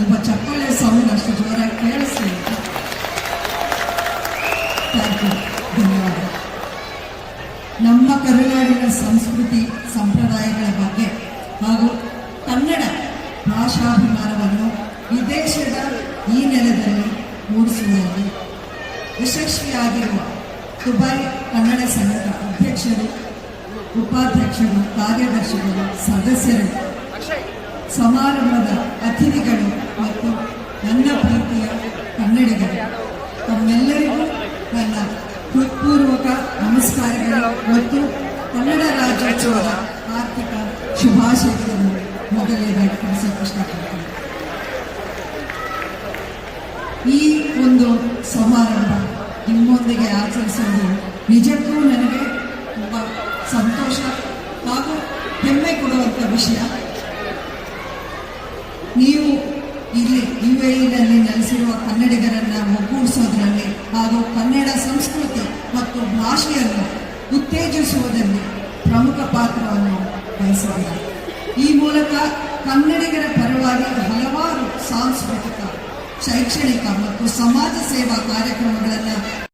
ಸ್ವಲ್ಪ ಚಪ್ಪಾಳೆ ಸೌಂಡ್ ಅಷ್ಟು ಜೋರಾಗಿ ಕೇಳಿಸ್ಲಿ ಧನ್ಯವಾದ ನಮ್ಮ ಕರುನಾಡಿನ ಸಂಸ್ಕೃತಿ ಸಂಪ್ರದಾಯಗಳ ಬಗ್ಗೆ ಹಾಗೂ ಕನ್ನಡ ಭಾಷಾಭಿಮಾನವನ್ನು ವಿದೇಶದ ಈ ನೆಲದಲ್ಲಿ ಮೂಡಿಸುವಲ್ಲಿ ಯಶಸ್ವಿಯಾಗಿರುವ ದುಬೈ ಕನ್ನಡ ಸಂಘದ ಅಧ್ಯಕ್ಷರು ಉಪಾಧ್ಯಕ್ಷರು ಕಾರ್ಯದರ್ಶಿಗಳು ಸದಸ್ಯರು ಸಮಾರಂಭದ ಮತ್ತು ಕನ್ನಡ ರಾಜ್ಯೋತ್ಸವದ ಆರ್ಥಿಕ ಶುಭಾಶಯಗಳನ್ನು ಮೊದಲನೇದಾಗಿ ತಿಳಿಸೋಕೆ ಇಷ್ಟಪಡ್ತೀನಿ. ಈ ಒಂದು ಸಮಾರಂಭ ನಿಮ್ಮೊಂದಿಗೆ ಆಚರಿಸೋದು ನಿಜಕ್ಕೂ ನನಗೆ ತುಂಬ ಸಂತೋಷ ಹಾಗೂ ಹೆಮ್ಮೆ ಕೊಡುವಂಥ ವಿಷಯ. ನೀವು ಇಲ್ಲಿ ಯು ಎನಲ್ಲಿ ನೆಲೆಸಿರುವ ಕನ್ನಡಿಗರನ್ನು ಒಗ್ಗೂಡಿಸೋದ್ರಲ್ಲಿ ಹಾಗೂ ಕನ್ನಡ ಸಂಸ್ಕೃತಿ ಮತ್ತು ಭಾಷೆಯನ್ನು ಉತ್ತೇಜಿಸುವುದರಲ್ಲಿ ಪ್ರಮುಖ ಪಾತ್ರವನ್ನು ವಹಿಸಿದ್ದಾರೆ. ಈ ಮೂಲಕ ಕನ್ನಡಿಗರ ಪರವಾಗಿ ಹಲವಾರು ಸಾಂಸ್ಕೃತಿಕ, ಶೈಕ್ಷಣಿಕ ಮತ್ತು ಸಮಾಜ ಸೇವಾ ಕಾರ್ಯಕ್ರಮಗಳನ್ನು